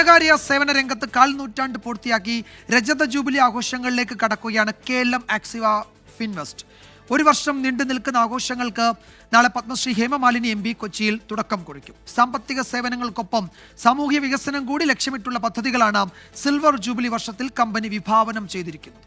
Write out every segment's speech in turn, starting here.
ധനകാര്യ സേവന രംഗത്ത് കാൽ നൂറ്റാണ്ട് പൂർത്തിയാക്കി രജത ജൂബിലി ആഘോഷങ്ങളിലേക്ക് കടക്കുകയാണ് കേരളം ആക്സിവ ഫിൻവെസ്റ്റ്. ഒരു വർഷം നീണ്ടു നിൽക്കുന്ന ആഘോഷങ്ങൾക്ക് നാളെ പത്മശ്രീ ഹേമമാലിനി എം പി കൊച്ചിയിൽ തുടക്കം കുറിക്കും. സാമ്പത്തിക സേവനങ്ങൾക്കൊപ്പം സാമൂഹ്യ വികസനം കൂടി ലക്ഷ്യമിട്ടുള്ള പദ്ധതികളാണ് സിൽവർ ജൂബിലി വർഷത്തിൽ കമ്പനി വിഭാവനം ചെയ്തിരിക്കുന്നത്.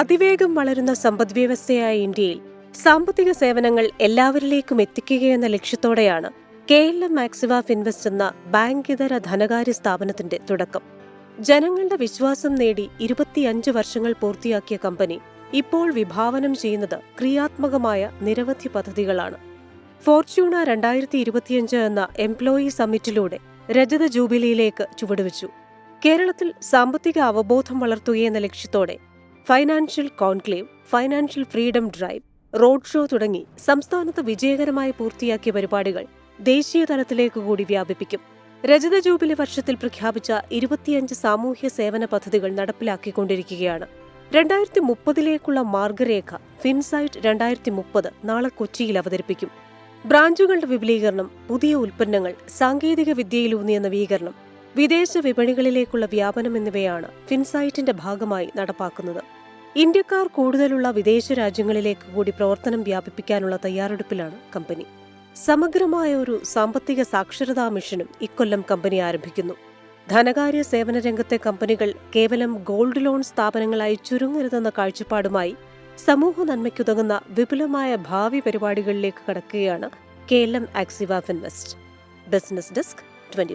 അതിവേഗം വളരുന്ന സമ്പദ്വ്യവസ്ഥയായ ഇന്ത്യയിൽ സാമ്പത്തിക സേവനങ്ങൾ എല്ലാവരിലേക്കും എത്തിക്കുകയെന്ന ലക്ഷ്യത്തോടെയാണ് കെ എൽ എം മാക്സിവ ഫിൻവെസ്റ്റ് എന്ന ബാങ്ക് ബാങ്കിതര ധനകാര്യ സ്ഥാപനത്തിന്റെ തുടക്കം. ജനങ്ങളുടെ വിശ്വാസം നേടി ഇരുപത്തിയഞ്ച് വർഷങ്ങൾ പൂർത്തിയാക്കിയ കമ്പനി ഇപ്പോൾ വിഭാവനം ചെയ്യുന്നത് ക്രിയാത്മകമായ നിരവധി പദ്ധതികളാണ്. ഫോർച്യൂണ രണ്ടായിരത്തി ഇരുപത്തിയഞ്ച് എന്ന എംപ്ലോയി സമ്മിറ്റിലൂടെ രജത ജൂബിലിയിലേക്ക് ചുവടുവച്ചു. കേരളത്തിൽ സാമ്പത്തിക അവബോധം വളർത്തുകയെന്ന ലക്ഷ്യത്തോടെ financial conclave financial freedom drive road show തുടങ്ങി സംസ്ഥാനത്ത് വിജയകരമായി പൂർത്തിയാക്കിയ പരിപാടികൾ ദേശീയ തലത്തിലേക്ക് കൂടി വ്യാപിപ്പിക്കും. രജത ജൂബിലി വർഷത്തിൽ പ്രഖ്യാപിച്ച ഇരുപത്തിയഞ്ച് സാമൂഹ്യ സേവന പദ്ധതികൾ നടപ്പിലാക്കിക്കൊണ്ടിരിക്കുകയാണ്. രണ്ടായിരത്തി മുപ്പതിലേക്കുള്ള മാർഗരേഖ ഫിൻസൈറ്റ് രണ്ടായിരത്തി മുപ്പത് നാളെ കൊച്ചിയിൽ അവതരിപ്പിക്കും. ബ്രാഞ്ചുകളുടെ വിപുലീകരണം പുതിയ ഉൽപ്പന്നങ്ങൾ സാങ്കേതിക വിദ്യയിലൂന്നിയ നവീകരണം വിദേശ വിപണികളിലേക്കുള്ള വ്യാപനം എന്നിവയാണ് ഫിൻസൈറ്റിന്റെ ഭാഗമായി നടപ്പാക്കുന്നത്. ഇന്ത്യക്കാർ കൂടുതലുള്ള വിദേശ രാജ്യങ്ങളിലേക്ക് കൂടി പ്രവർത്തനം വ്യാപിപ്പിക്കാനുള്ള തയ്യാറെടുപ്പിലാണ് കമ്പനി. സമഗ്രമായ ഒരു സാമ്പത്തിക സാക്ഷരതാ മിഷനും ഇക്കൊല്ലം കമ്പനി ആരംഭിക്കുന്നു. ധനകാര്യ സേവന രംഗത്തെ കമ്പനികൾ കേവലം ഗോൾഡ് ലോൺ സ്ഥാപനങ്ങളായി ചുരുങ്ങരുതെന്ന കാഴ്ചപ്പാടുമായി സമൂഹ നന്മയ്ക്കുതകുന്ന വിപുലമായ ഭാവി പരിപാടികളിലേക്ക് കടക്കുകയാണ് Keralam Axiva Finvest. Business desk twenty